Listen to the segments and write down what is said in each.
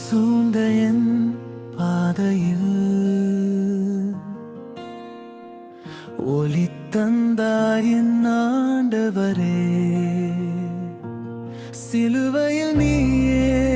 சூழ்ந்த என் பாதையில் ஒளி தந்தார் ஆண்டவரே சிலுவையில் நீயே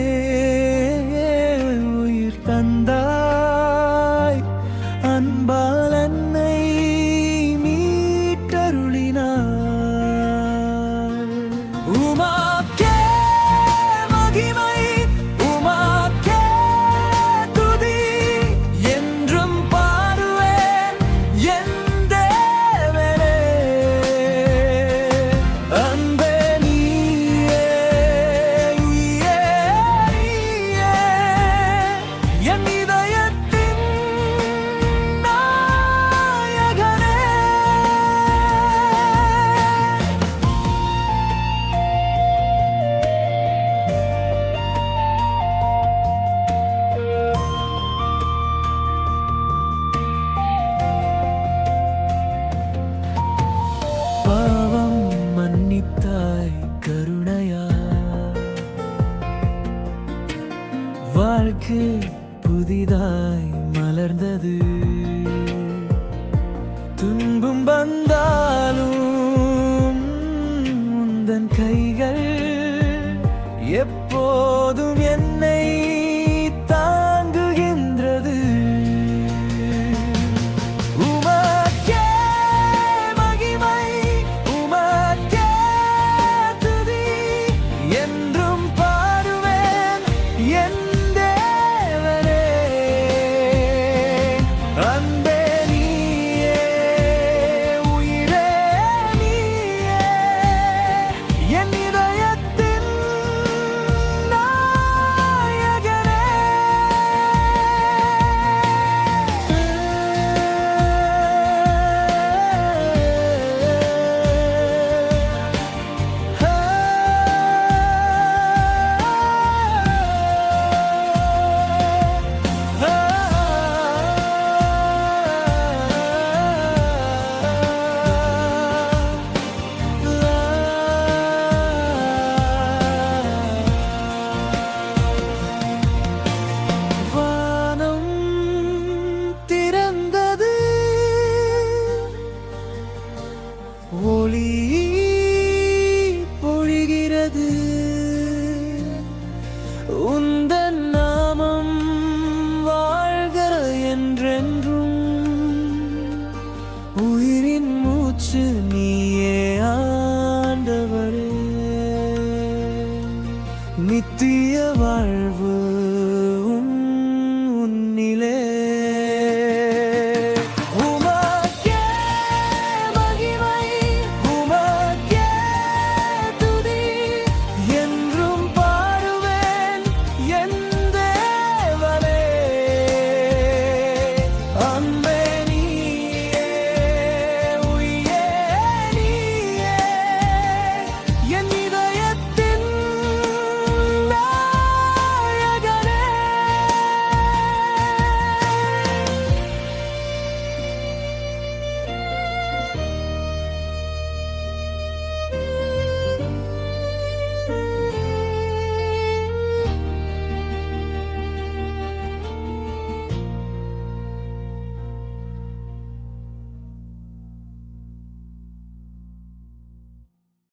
கருணையா? வாழ்க்கை புதிதாய் மலர்ந்தது. துன்பம் வந்தாலும் உந்தன் கைகள் எப்போதும் என்னை Holy